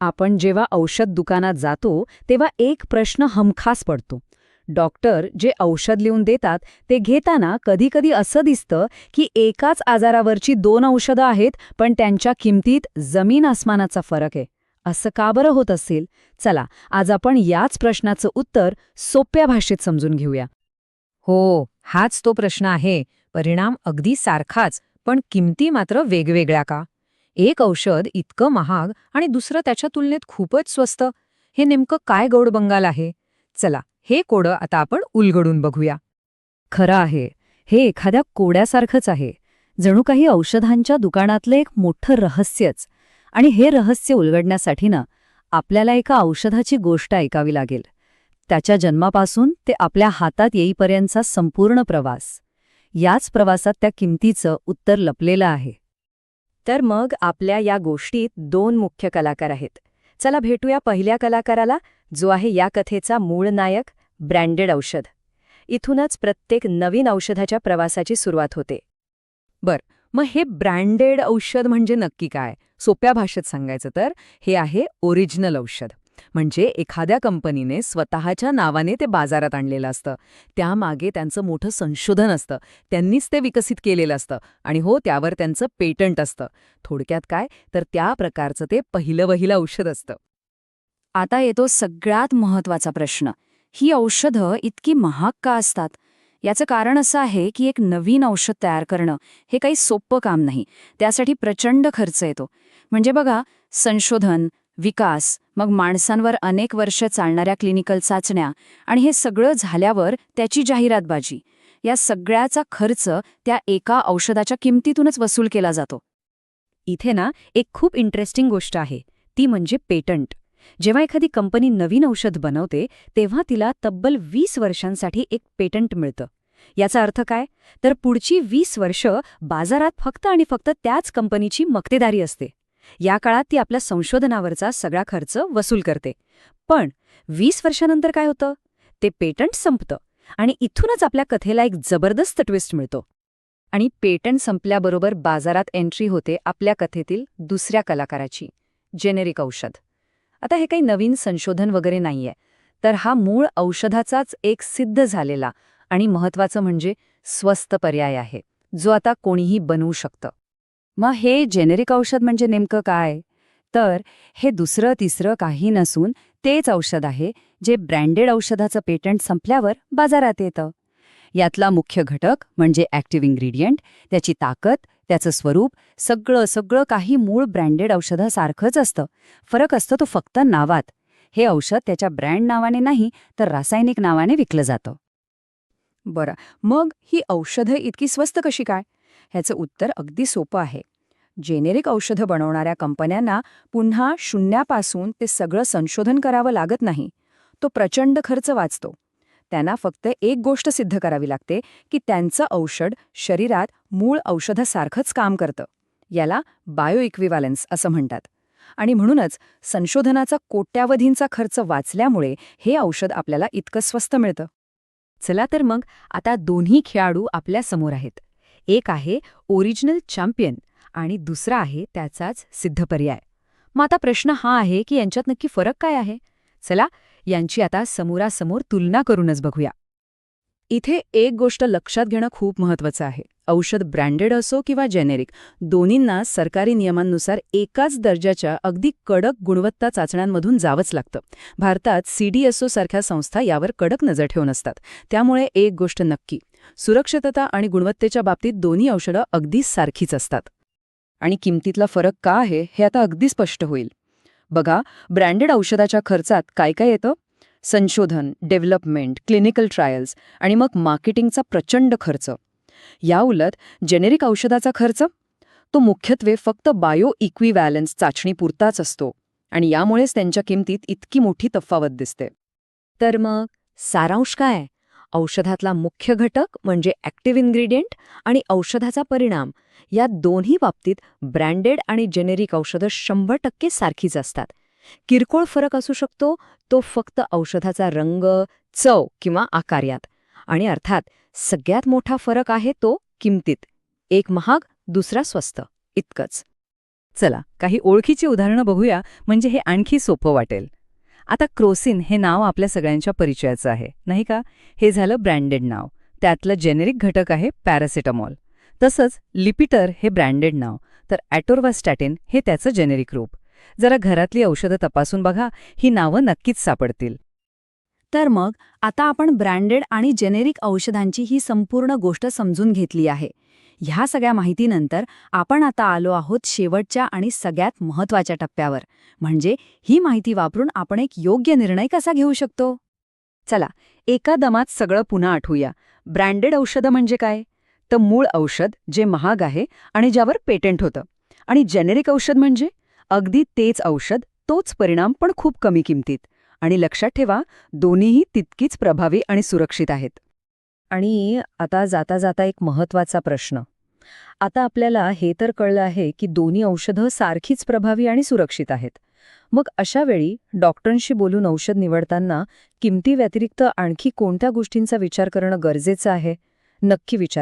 आपण जेव्हा औषध दुकानात जातो तेव्हा एक प्रश्न हमखास पडतो. डॉक्टर जे औषध लिहून देतात ते घेताना कधीकधी असं दिसतं की एकाच आजारावरची दोन औषधं आहेत पण त्यांच्या किमतीत जमीन आसमानाचा फरक आहे. असं का बरं होत असेल? चला आज आपण याच प्रश्नाचं उत्तर सोप्या भाषेत समजून घेऊया. हो हाच तो प्रश्न आहे. परिणाम अगदी सारखाच पण किमती मात्र वेगवेगळ्या का? एक औषध इतकं महाग आणि दुसरं त्याच्या तुलनेत खूपच स्वस्त. हे नेमकं काय गौडबंगाल आहे? चला हे कोडं आता आपण उलगडून बघूया. खरं आहे हे एखाद्या कोड्यासारखंच आहे. जणू काही औषधांच्या दुकानातलं एक मोठं रहस्यच. आणि हे रहस्य उलगडण्यासाठी ना आपल्याला एका औषधाची गोष्ट ऐकावी लागेल. त्याच्या जन्मापासून ते आपल्या हातात येईपर्यंतचा संपूर्ण प्रवास. याच प्रवासात त्या किमतीचं उत्तर लपलेलं आहे. तर मग आपल्या या गोष्टीत दोन मुख्य कलाकार आहेत. चला भेटूया पहिल्या कलाकाराला जो आहे या कथेचा मूळ नायक ब्रँडेड औषध. इथूनच प्रत्येक नवीन औषधाच्या प्रवासाची सुरुवात होते. बर मग हे ब्रँडेड औषध म्हणजे नक्की काय? सोप्या भाषेत सांगायचं तर हे आहे ओरिजिनल औषध. म्हणजे एखाद्या कंपनीने स्वतःच्या नावाने ते बाजारात आणलेलं असतं. त्यामागे त्यांचं मोठं संशोधन असतं. त्यांनीच ते विकसित केलेलं असतं. आणि हो त्यावर त्यांचं पेटंट असतं. थोडक्यात काय? तर त्या प्रकारचं ते पहिलं वहिलं औषध असतं. आता येतो सगळ्यात महत्त्वाचा प्रश्न. ही औषधं इतकी महाग का असतात? याचं कारण असं आहे की एक नवीन औषध तयार करणं हे काही सोपं काम नाही. त्यासाठी प्रचंड खर्च येतो. म्हणजे बघा संशोधन विकास मग माणसांवर अनेक वर्ष चालणाऱ्या क्लिनिकल चाचण्या आणि हे सगळं झाल्यावर त्याची जाहिरातबाजी. या सगळ्याचा खर्च त्या एका औषधाच्या किमतीतूनच वसूल केला जातो. इथे ना एक खूप इंटरेस्टिंग गोष्ट आहे. ती म्हणजे पेटंट. जेव्हा एखादी कंपनी नवीन औषध बनवते तेव्हा तिला तब्बल वीस वर्षांसाठी एक पेटंट मिळतं. याचा अर्थ काय? तर पुढची वीस वर्ष बाजारात फक्त आणि फक्त त्याच कंपनीची मक्तेदारी असते. या काळात ती आपल्या संशोधनावरचा सगळा खर्च वसूल करते. पण वीस वर्षानंतर काय होतं? ते पेटंट संपतं आणि इथूनच आपल्या कथेला एक जबरदस्त ट्विस्ट मिळतो. आणि पेटंट संपल्याबरोबर बाजारात एंट्री होते आपल्या कथेतील दुसऱ्या कलाकाराची जेनेरिक औषध. आता हे काही नवीन संशोधन वगैरे नाहीये तर हा मूळ औषधाचाच एक सिद्ध झालेला आणि महत्वाचं म्हणजे स्वस्त पर्याय आहे जो आता कोणीही बनवू शकतं. मग हे जेनेरिक औषध म्हणजे नेमकं काय? तर हे दुसरं तिसरं काही नसून तेच औषध आहे जे ब्रँडेड औषधाचं पेटंट संपल्यावर बाजारात येतं. यातला मुख्य घटक म्हणजे ॲक्टिव्ह इन्ग्रेडियंट त्याची ताकद त्याचं स्वरूप सगळं सगळं काही मूळ ब्रँडेड औषधासारखंच असतं. फरक असतो तो फक्त नावात. हे औषध त्याच्या ब्रँड नावाने नाही तर रासायनिक नावाने विकलं जातं. बरं मग ही औषधं इतकी स्वस्त कशी काय? ह्याचं उत्तर अगदी सोपं आहे. जेनेरिक औषधं बनवणाऱ्या कंपन्यांना पुन्हा शून्यापासून ते सगळं संशोधन करावं लागत नाही. तो प्रचंड खर्च वाचतो. त्यांना फक्त एक गोष्ट सिद्ध करावी लागते की त्यांचं औषध शरीरात मूळ औषधासारखंच काम करतं. याला बायो इक्विव्हॅलन्स असं म्हणतात. आणि म्हणूनच संशोधनाचा कोट्यावधींचा खर्च वाचल्यामुळे हे औषध आपल्याला इतकं स्वस्त मिळतं. चला तर मग आता दोन्ही खेळाडू आपल्यासमोर आहेत. एक आहे ओरिजिनल चॅम्पियन आणि दुसरा आहे त्याचाच सिद्ध पर्याय मग आता प्रश्न हा आहे की यांच्यात नक्की फरक काय आहे? चला यांची आता समोरासमोर तुलना करूनच बघूया. इथे एक गोष्ट लक्षात घेणं खूप महत्वाचं आहे. औषध ब्रँडेड असो किंवा जेनेरिक दोन्हींना सरकारी नियमांनुसार एकाच दर्जाच्या अगदी कडक गुणवत्ता चाचण्यांमधून जावंच लागतं. भारतात सीडीएसओ सारख्या संस्था यावर कडक नजर ठेवून असतात. त्यामुळे एक गोष्ट नक्की सुरक्षितता आणि गुणवत्तेच्या बाबतीत दोन्ही औषधं अगदी सारखीच असतात. आणि किमतीतला फरक का आहे हे आता अगदी स्पष्ट होईल. बघा ब्रँडेड औषधाच्या खर्चात काय काय येतं? संशोधन डेव्हलपमेंट क्लिनिकल ट्रायल्स आणि मग मार्केटिंगचा प्रचंड खर्च. याउलट जेनेरिक औषधाचा खर्च? तो मुख्यत्वे फक्त बायो इक्विव्हॅलन्स चाचणीपुरताच असतो आणि यामुळेच त्यांच्या किमतीत इतकी मोठी तफावत दिसते. तर मग सारांश काय? औषधातला मुख्य घटक म्हणजे ॲक्टिव्ह इन्ग्रेडियंट आणि औषधाचा परिणाम. या दोन्ही बाबतीत ब्रँडेड आणि जेनेरिक औषधं शंभर टक्के सारखीच असतात. किरकोळ फरक असू शकतो तो फक्त औषधाचा रंग चव किंवा आकार यात आणि अर्थात सगळ्यात मोठा फरक आहे तो किमतीत. एक महाग दुसरा स्वस्त. इतकंच. चला काही ओळखीची उदाहरणं बघूया म्हणजे हे आणखी सोपं वाटेल. आता क्रोसिन हे नाव आपल्या सगळ्यांच्या परिचयाचं आहे नाही का? हे झालं ब्रँडेड नाव. त्यातलं जेनेरिक घटक आहे पॅरासिटामॉल. तसंच लिपिटर हे ब्रँडेड नाव. तर ॲटोर्वास्टॅटिन हे त्याचं जेनेरिक रूप. जरा घरातली औषधं तपासून बघा ही नावं नक्कीच सापडतील. तर मग आता आपण ब्रँडेड आणि जेनेरिक औषधांची ही संपूर्ण गोष्ट समजून घेतली आहे. ह्या सगळ्या माहितीनंतर आपण आता आलो आहोत शेवटच्या आणि सगळ्यात महत्त्वाच्या टप्प्यावर. म्हणजे ही माहिती वापरून आपण एक योग्य निर्णय कसा घेऊ शकतो? चला एका दमात सगळं पुन्हा आठवूया. ब्रँडेड औषधं म्हणजे काय? तर मूळ औषध जे महाग आहे आणि ज्यावर पेटंट होतं. आणि जेनेरिक औषध म्हणजे? अगदी तेच औषध तोच परिणाम पण खूप कमी किमतीत. आणि लक्षात ठेवा दोन्हीही तितकीच प्रभावी आणि सुरक्षित आहेत. आणि आता जाता जाता एक महत्त्वाचा प्रश्न. आता आपल्याला हे तर कळलं आहे की दोन्ही औषधं सारखीच प्रभावी आणि सुरक्षित आहेत. मग अशा वेळी डॉक्टरांशी बोलून औषध निवडताना किमती व्यतिरिक्त आणखी कोणत्या गोष्टींचा विचार करणं गरजेचं आहे? नक्की विचार